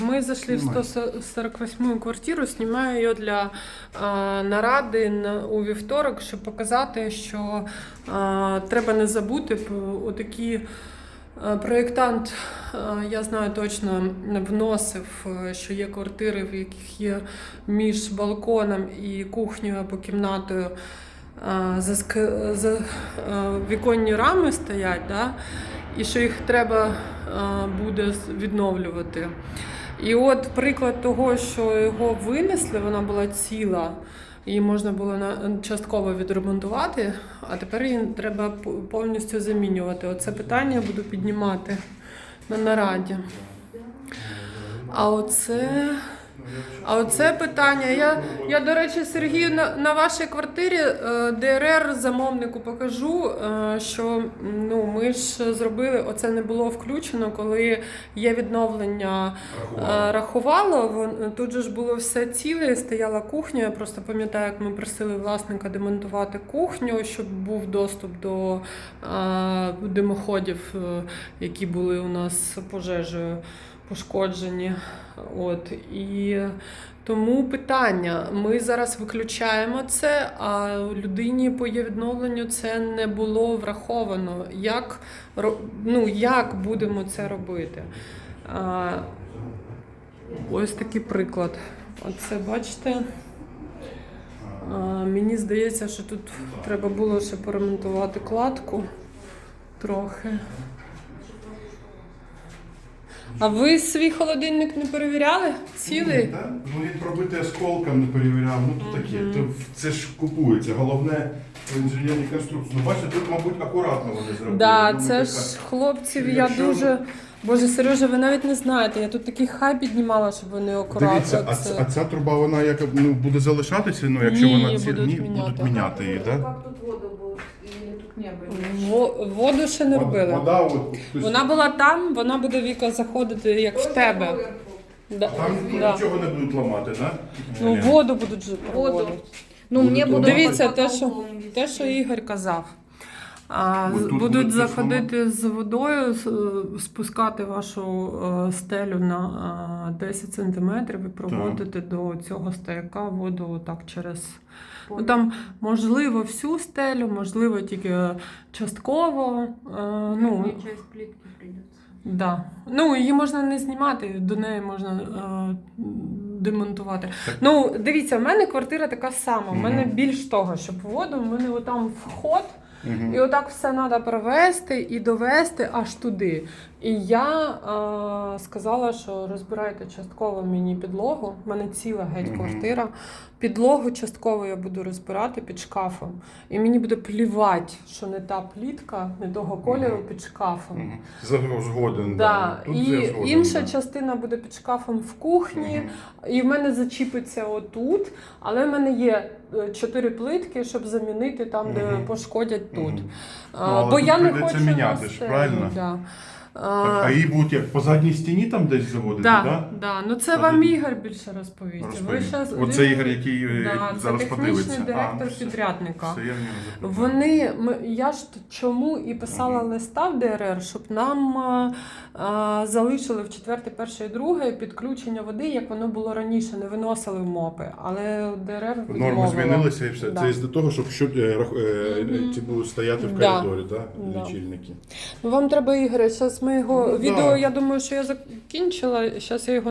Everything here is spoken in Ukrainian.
мы зашли в 148 квартиру, знімаю її для а, наради на, у вівторок, щоб показати, що а, треба не забути про отакі. Проєктант, я знаю точно, вносив, е, що є квартири, в яких є між балконом і кухнею або кімнатою за, віконні рами стоять, да? і що їх треба буде відновлювати. І от приклад того, що його винесли, вона була ціла, її можна було на- частково відремонтувати, а тепер її треба повністю замінювати. Оце питання я буду піднімати на нараді. А оце. А оце питання. Я, я до речі, Сергію, на, на вашій квартирі е, ДРР замовнику покажу, е, що ну, ми ж зробили, оце не було включено, коли є відновлення е, рахувало. Вон- Тут же ж було все ціле, стояла кухня. Я просто пам'ятаю, як ми просили власника демонтувати кухню, щоб був доступ до е, димоходів, е, які були у нас пожежею пошкоджені. От і тому питання: ми зараз виключаємо це, а людині по її відновленню це не було враховано. Як, ну, як будемо це робити? А, ось такий приклад. Оце бачите. А, мені здається, що тут треба було ще поремонтувати кладку трохи. А ви свій холодильник не перевіряли? Цілий? Ні, та? Ну він пробитий осколком не перевіряв. Ну то таке. То це ж купується. Головне в інженерній конструкції. Ну бачите, тут, мабуть, акуратно вони зробили. Да, Ну, це така- ж хлопців, я Якщо- дуже. Боже, Сережа, ви навіть не знаєте. Я тут такий хай піднімала, щоб вони акуратно. Дивіться, а, це- а ця труба вона як ну буде залишатися, ну якщо Ні, вона ці будуть ні, міняти. будуть міняти її, так? Как тут воду будет? Или тут не было? Во- Воду ще не робили. Вода, от, тобто, Вона була там, вона буде Віка заходити як в тебе. Да. там Да. нічого не будуть ламати, так? Ну, воду будуть же Воду. проводити. Ну, Буде мне добре. будут Дивіться, те, що, те, що Ігор казав. А, будуть будуть заходити з водою, е, спускати вашу е, стелю на е, 10 сантиметрів і проводити до цього стояка воду так через. Ну, там можливо всю стелю, можливо тільки частково. Е, ну, часть плитки придется. Да. Ну, її можна не знімати, до неї можна е, демонтувати. Ну, дивіться, в мене квартира така сама. У мене більш того, щоб воду, в мене отам вход, Угу. і отак все треба провести і довести аж туди. І я е, сказала, що розбирайте частково мені підлогу. У мене ціла геть Мгм. квартира. Підлогу частково я буду розбирати під шкафом. І мені буде плівати, що не та плітка, не того кольору під шкафом. Згоден, Да. Тут І згоден, інша да. частина буде під шкафом в кухні, і в мене зачіпиться отут, але в мене є е, чотири плитки, щоб замінити там, де пошкодять тут. Мгм. А, Ну, але бо тут я не хочу міняти правильно? Да. Так, а її будуть як по задній стіні там десь заводити, Да, так? да. Ну це А вам тоді- Ігор більше розповість. Ви щас- Оце Ігор, який е, да, зараз це подивиться. технічний директор все. підрядника. Все, я. Вони я ж чому і писала Мгм. листа в ДРР, щоб нам а, а, залишили в четверте, перше і друге підключення води, як воно було раніше, не виносили в мопи. Але ДРР Норми змінилися і все. Да. Це із-за того, щоб що, е, е, ці будуть стояти в коридорі, так? Да. Лічильники. Ну, Вам треба Ігоре. Зараз ми його Ну, відео. Я думаю, що я закінчила. Зараз я його